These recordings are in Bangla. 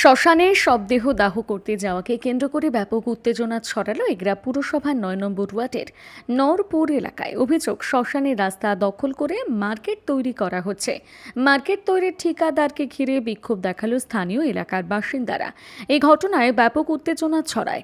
শ্মশানে শবদেহ দাহ করতে যাওয়াকে কেন্দ্র করে ব্যাপক উত্তেজনা ছড়ালো এগরা পুরসভার নয় নম্বর ওয়ার্ডের নরপুর এলাকায়। অভিযোগ, শ্মশানের রাস্তা দখল করে মার্কেট তৈরি করা হচ্ছে। মার্কেট তৈরির ঠিকাদারকে ঘিরে বিক্ষোভ দেখাল স্থানীয় এলাকার বাসিন্দারা। এই ঘটনায় ব্যাপক উত্তেজনা ছড়ায়।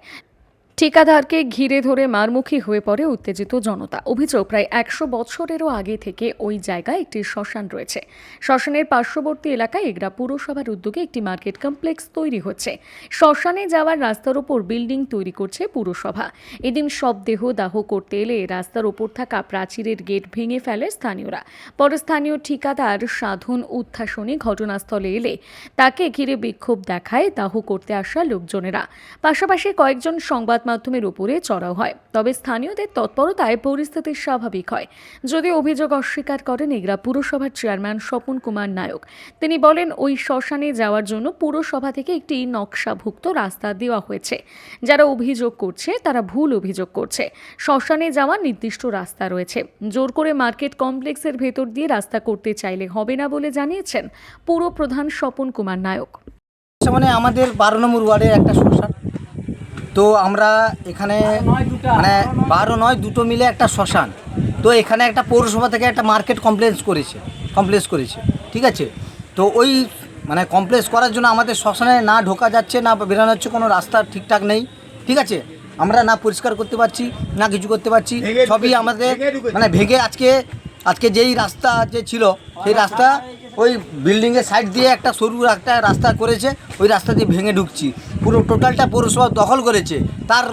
ঠিকাদারকে ঘিরে ধরে মারমুখী হয়ে পড়ে উত্তেজিত জনতা। অভিযোগ, প্রায় একশো বছরেরও আগে থেকে ওই জায়গায় একটি শ্মশান রয়েছে। শ্মশানের পার্শ্ববর্তী এলাকায় এগরা পুরসভার উদ্যোগে একটি মার্কেট কমপ্লেক্স তৈরি হচ্ছে। শ্মশানে যাওয়ার রাস্তার ওপর বিল্ডিং তৈরি করছে পুরসভা। এদিন সব দেহ দাহ করতে এলে রাস্তার ওপর থাকা প্রাচীরের গেট ভেঙে ফেলে স্থানীয়রা। পরে স্থানীয় ঠিকাদার সাধন উত্থাসনে ঘটনাস্থলে এলে তাকে ঘিরে বিক্ষোভ দেখায় দাহ করতে আসা লোকজনেরা। পাশাপাশি কয়েকজন সংবাদ মাধ্যমের উপরে চড়াও হয়। তবে স্থানীয়দের তৎপরতায় পরিস্থিতি স্বাভাবিক হয়। যদিও অভিযোগ অস্বীকার করেন এগরা পুরসভার চেয়ারম্যান স্বপন কুমার নায়ক। তিনি বলেন, ওই শ্মশানে যাওয়ার জন্য পুরসভা থেকে একটি নকশাভুক্ত রাস্তা দেওয়া হয়েছে। যারা অভিযোগ করছে, তারা ভুল অভিযোগ করছে। শ্মশানে যাওয়ার নির্দিষ্ট রাস্তা রয়েছে। জোর করে মার্কেট কমপ্লেক্সের ভেতর দিয়ে রাস্তা করতে চাইলে হবে না বলে জানিয়েছেন পুর প্রধান স্বপন কুমার নায়ক। মানে আমাদের বারো নম্বর ওয়ার্ডের একটা শ্মশান। তো আমরা এখানে মানে বারো নয় দুটো মিলে একটা শ্মশান। তো এখানে একটা পৌরসভা থেকে একটা মার্কেট কমপ্লেক্স করেছে কমপ্লেক্স করেছে ঠিক আছে? তো ওই মানে কমপ্লেক্স করার জন্য আমাদের শ্মশানে না ঢোকা যাচ্ছে না বেরোনো হচ্ছে কোনো রাস্তা ঠিকঠাক নেই ঠিক আছে? আমরা না পরিষ্কার করতে পারছি না কিছু করতে পারছি সবই আমাদের মানে ভেঙে আজকে আজকে যেই রাস্তা যে ছিল সেই রাস্তা ওই বিল্ডিংয়ের সাইড দিয়ে একটা সরু একটা রাস্তা করেছে ওই রাস্তা দিয়ে ভেঙে ঢুকছি। পুরো টোটালটা পৌরসভা দখল করেছে। তার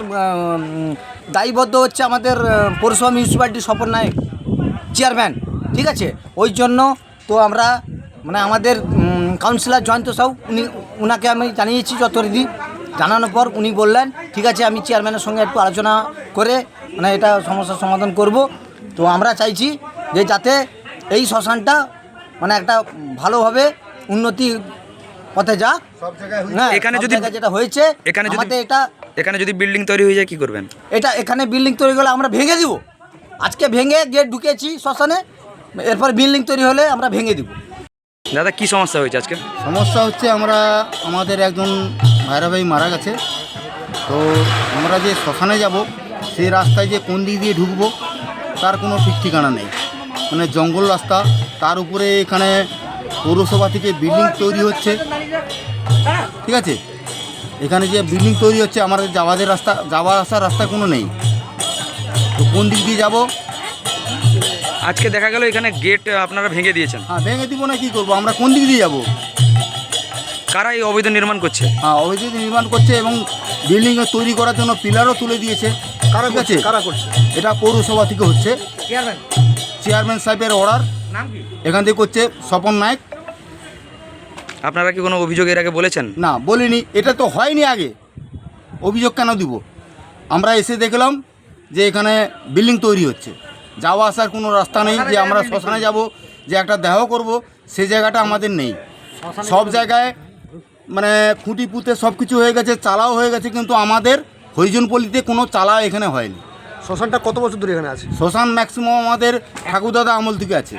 দায়বদ্ধ হচ্ছে আমাদের পৌরসভা মিউনিসিপ্যালিটি স্বপন নায়ক চেয়ারম্যান ঠিক আছে? ওই জন্য তো আমরা মানে আমাদের কাউন্সিলর জয়ন্ত সাউ উনি ওনাকে আমি জানিয়েছি যথারীতি। জানানোর পর উনি বললেন, ঠিক আছে, আমি চেয়ারম্যানের সঙ্গে একটু আলোচনা করে মানে এটা সমস্যার সমাধান করব। তো আমরা চাইছি যে যাতে এই শ্মশানটা মানে একটা ভালোভাবে উন্নতি পথে যাক হ্যাঁ এখানে যদি- যেটা হয়েছে এখানে যদি- এটা এখানে যদি বিল্ডিং তৈরি হয়ে যায় কি করবেন? এটা এখানে বিল্ডিং তৈরি হলে আমরা ভেঙে দিব। আজকে ভেঙে গেট ঢুকেছি শ্মশানে এরপর বিল্ডিং তৈরি হলে আমরা ভেঙে দিব। দাদা কি সমস্যা হয়েছে আজকে? সমস্যা হচ্ছে আমরা আমাদের একজন ভাইরা ভাই মারা গেছে। তো আমরা যে শ্মশানে যাব সেই রাস্তায় যে কোন দিক দিয়ে ঢুকবো তার কোনো ঠিক ঠিকানা নেই। মানে জঙ্গল রাস্তা তার উপরে এখানে পৌরসভা থেকে বিল্ডিং তৈরি হচ্ছে। ঠিক আছে? এখানে যে বিল্ডিং তৈরি হচ্ছে আমাদের যাওয়াদের রাস্তা যাওয়া আসার রাস্তা কোনো নেই। তো কোন দিক দিয়ে যাব? আজকে দেখা গেল এখানে গেট আপনারা ভেঙে দিয়েছেন। হ্যাঁ ভেঙে দিব না কি করব? আমরা কোন দিক দিয়ে যাব? কারা এই অবৈধ নির্মাণ করছে? হ্যাঁ অবৈধ নির্মাণ করছে এবং বিল্ডিং তৈরি করার জন্য পিলারও তুলে দিয়েছে। কারা করছে? কারা করছে? এটা পৌরসভা থেকে হচ্ছে। চেয়ারম্যান সাহেবের অর্ডার এখান থেকে করছে স্বপন নায়ক। আপনারা কি কোনো অভিযোগ এর আগে বলেছেন? না বলিনি। এটা তো হয়নি আগে। অভিযোগ কেন দিব? আমরা এসে দেখলাম যে এখানে বিল্ডিং তৈরি হচ্ছে। যাওয়া আসার কোনো রাস্তা নেই যে আমরা শ্মশানে যাব যে একটা দেহ করব সেই জায়গাটা আমাদের নেই। সব জায়গায় মানে খুঁটি পুঁতে সব কিছু হয়ে গেছে চালাও হয়ে গেছে কিন্তু আমাদের হরিজনপল্লিতে কোনো চালা এখানে হয়নি। শ্মশানটা কত বছর ধরে এখানে আছে? শ্মশান ম্যাক্সিমাম আমাদের ঠাকুরদাদা আমল থেকে আছে।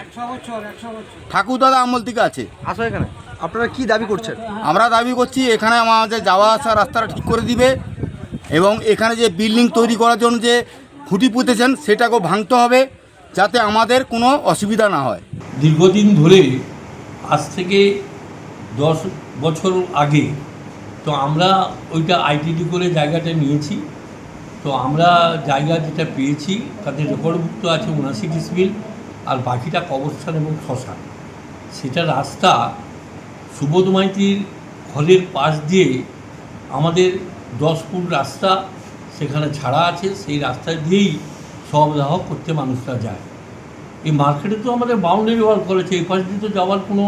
ঠাকুরদাদা আমল থেকে আছে। আসো এখানে। আপনারা কি দাবি করছেন? আমরা দাবি করছি এখানে আমাদের যাওয়া আসা রাস্তাটা ঠিক করে দিবে এবং এখানে যে বিল্ডিং তৈরি করার জন্য যে খুঁটি পুঁতেছেন সেটাকেও ভাঙতে হবে যাতে আমাদের কোনো অসুবিধা না হয়। দীর্ঘদিন ধরে আজ থেকে দশ বছর আগে তো আমরা ওইটা আইটিডি করে জায়গাটা নিয়েছি। তো আমরা জায়গা যেটা পেয়েছি তাতে রেকর্ডভুক্ত আছে উনাশি ডিসমিল আর বাকিটা কবরস্থান এবং শ্মশান। সেটা রাস্তা সুবোধ মাইতির হলের পাশ দিয়ে আমাদের দশ ফুট রাস্তা, সেখানে ছাড়া আছে, সেই রাস্তা দিয়েই সবদাহ করতে মানুষরা যায়। এই মার্কেটে তো আমাদের বাউন্ডারি ওয়াল করেছে এই পাশ দিয়ে তো যাওয়ার কোনো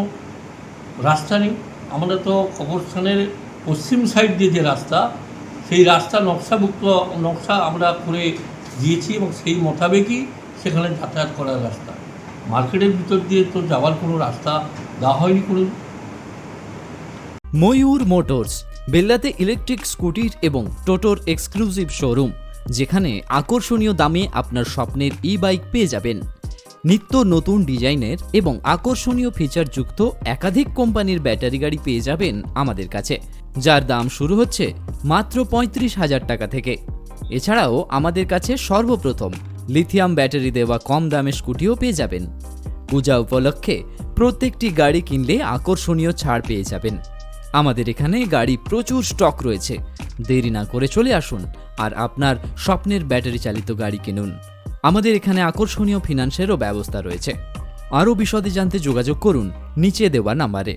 রাস্তা নেই। আমরা তো কবরস্থানের পশ্চিম সাইড দিয়ে যে রাস্তা, সেই রাস্তা নকশাভুক্ত, নকশা আমরা করে দিয়েছি এবং সেই মোতাবেকই সেখানে যাতায়াত করার রাস্তা। মার্কেটের ভিতর দিয়ে তো যাওয়ার কোনো রাস্তা দেওয়া হয়নি কোনো ময়ূর মোটরস, বেল্লাতে ইলেকট্রিক স্কুটির এবং টোটোর এক্সক্লুসিভ শোরুম যেখানে আকর্ষণীয় দামে আপনার স্বপ্নের ই বাইক পেয়ে যাবেন। নিত্য নতুন ডিজাইনের এবং আকর্ষণীয় ফিচারযুক্ত একাধিক কোম্পানির ব্যাটারি গাড়ি পেয়ে যাবেন আমাদের কাছে, যার দাম শুরু হচ্ছে মাত্র পঁয়ত্রিশ হাজার টাকা থেকে। এছাড়াও আমাদের কাছে সর্বপ্রথম লিথিয়াম ব্যাটারি দেওয়া কম দামে স্কুটিও পেয়ে যাবেন। পূজা উপলক্ষে প্রত্যেকটি গাড়ি কিনলে আকর্ষণীয় ছাড় পেয়ে যাবেন। আমাদের এখানে গাড়ি প্রচুর স্টক রয়েছে। দেরি না করে চলে আসুন আর আপনার স্বপ্নের ব্যাটারি চালিত গাড়ি কিনুন। আমাদের এখানে আকর্ষণীয় ফিনান্সেরও ব্যবস্থা রয়েছে। আরও বিশদে জানতে যোগাযোগ করুন নিচে দেওয়া নাম্বারে।